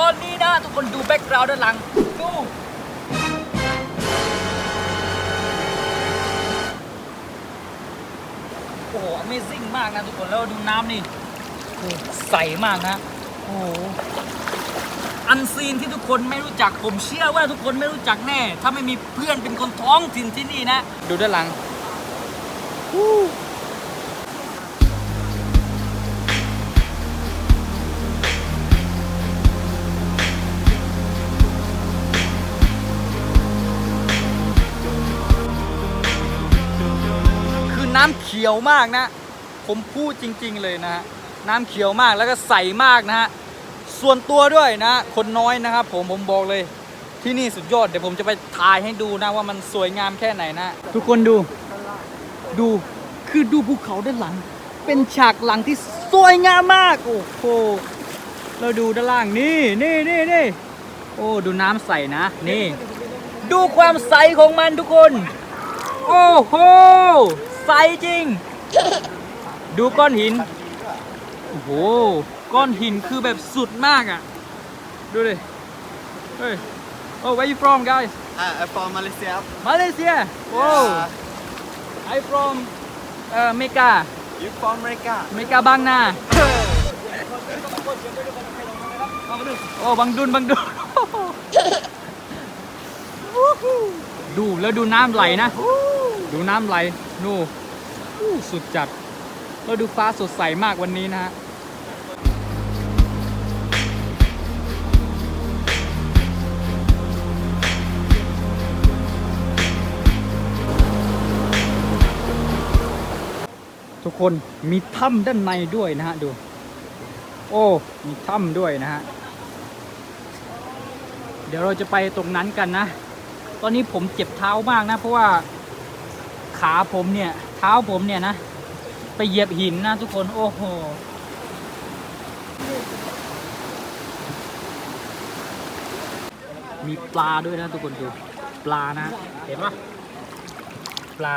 ตอนนี้นะทุกคนดูแบ็กกราวด์ด้านหลัง ดู โอ้โห Amazing มากนะทุกคน แล้วดูน้ำนี่โอ้โหใสมากนะ โอ้โห อันซีนที่ทุกคนไม่รู้จัก ผมเชื่อว่าทุกคนไม่รู้จักแน่ ถ้าไม่มีเพื่อนเป็นคนท้องถิ่นที่นี่นะ ดูด้านหลังคื น้ำเขียวมากนะ ผมพูดจริง ๆเลยนะฮะน้ำเขียวมากแล้วก็ใสมากนะฮะส่วนตัวด้วยนะ คนน้อยนะครับผมผมบอกเลยที่นี่สุดยอดเดี๋ยวผมจะไปถ่ายให้ดูนะว่ามันสวยงามแค่ไหนนะ ทุกคนดู ดูคือดูภูเขาด้านหลัง เป็นฉากหลังที่สวยงามมาก โอ้โหเราดูด้านล่างนี่นี่นี่นี่โอ้ดูน้ำใสนะนี่ ดูความใสของมันทุกคน โอ้โห ใสจริง ดูก้อนหิน โอ้โห ก้อนหินคือแบบสุดมากอะ ดูดิ เฮ้ย Oh where you from guys Uh, I'm from Malaysia. Malaysia Oh I from เอ่อเมกา You from America? เมกาบางนา โอ้บังดุนบังดุน ดูแล้วดูน้ำไหลนะ ดูน้ำไหล นู่อู้ สุดจัดแล้วดูฟ้าสดใสมากวันนี้นะฮะทุกคนมีถ้ำด้านในด้วยนะฮะดู โอ้ มีถ้ำด้วยนะฮะ เดี๋ยวเราจะไปตรงนั้นกันนะ ตอนนี้ผมเจ็บเท้ามากนะ เพราะว่าขาผมเนี่ย เท้าผมเนี่ยนะ ไปเหยียบหินนะทุกคนโอ้โหมีปลาด้วยนะทุกคนดูปลานะ เห็นปะปลา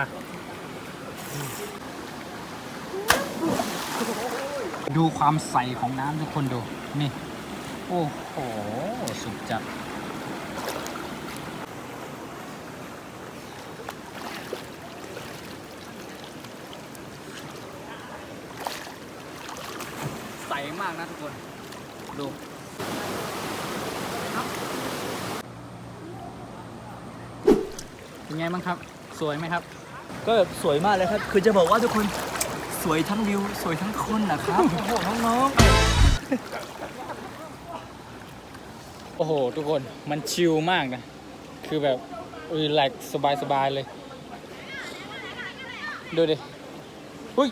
ดูความใสของน้ำทุกคนดู นี่ โอ้โห สุดจัด มากนะทุกคน ดูเป็นไงบ้างครับ สวยไหมครับ ก็แบบสวยมากเลยครับ คือจะบอกว่าทุกคนสวยทั้งวิว สวยทั้งคนนะครับ โอ้โหน้องโอ้โห ทุกคนมันชิลมากนะ คือแบบรีแลกซ์สบายๆเลย ดูดิหุ้ย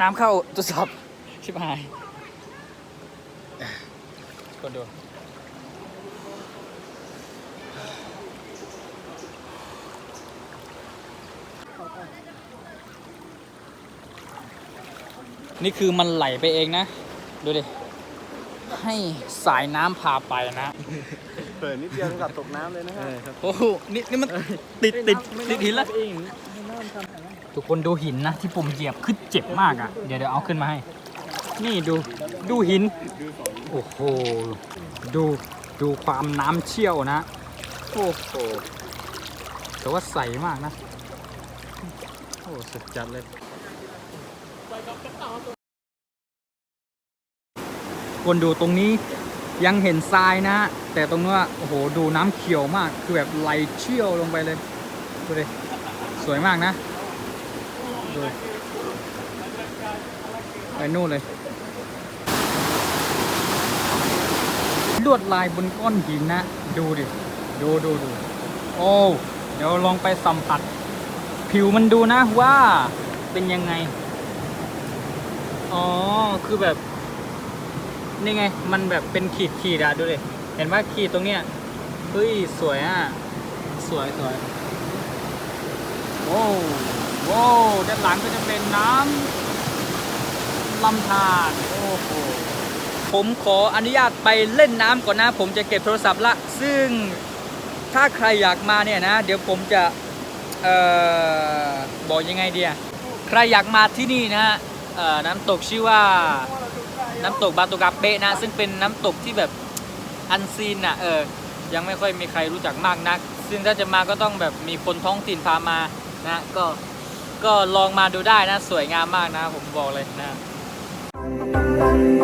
น้ำเข้าตัวสอบชิบหาย คนดูนี่คือมันไหลไปเองนะ ดูดิ ให้สายน้ำพาไปนะเปิดนิดเดียวกับตกน้ำเลยนะฮะโอ้โหนี่นี่มันติดติดติดหินแล้วทุกคนดูหินนะ ที่ผมเหยียบคือเจ็บมากอะ เดี๋ยวเดี๋ยวเอาขึ้นมาให้ นี่ดูดูหิน โอ้โห ดูดูความน้ำเชี่ยวนะ โอ้โห แต่ว่าใสมากนะ โอ้สุดจัดเลยคนดูตรงนี้ยังเห็นทรายนะ แต่ตรงนู้นอะโอ้โห ดูน้ำเขียวมาก คือแบบไหลเชี่ยวลงไปเลย ดูดิสวยมากนะดู นู่นเลยลวดลายบนก้อนหินนะ ดูดิ ดูดูดู โอ้ เดี๋ยวลองไปสัมผัส ผิวมันดูนะว่าเป็นยังไง อ๋อ คือแบบ นี่ไง มันแบบเป็นขีดขีดอะดูดิ เห็นว่าขีดตรงเนี้ย เฮ้ย สวยอะสวยสวยโว้วโว้วด้านหลังก็จะเป็นน้ำ ลำธารโอ้โหผมขออนุญาตไปเล่นน้ำก่อนนะ ผมจะเก็บโทรศัพท์ละ ซึ่งถ้าใครอยากมาเนี่ยนะ เดี๋ยวผมจะออบอกยังไงเดียใครอยากมาที่นี่นะฮะน้ำตกชื่อว่าน้ำตกบาโตกาเปะนะ ซึ่งเป็นน้ำตกที่แบบอันซีนอะเออยังไม่ค่อยมีใครรู้จักมากนัก ซึ่งถ้าจะมาก็ต้องแบบมีคนท้องถิ่นพามานะก็ก็ลองมาดูได้นะ สวยงามมากนะ ผมบอกเลยนะ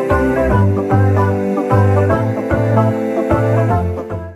yeah.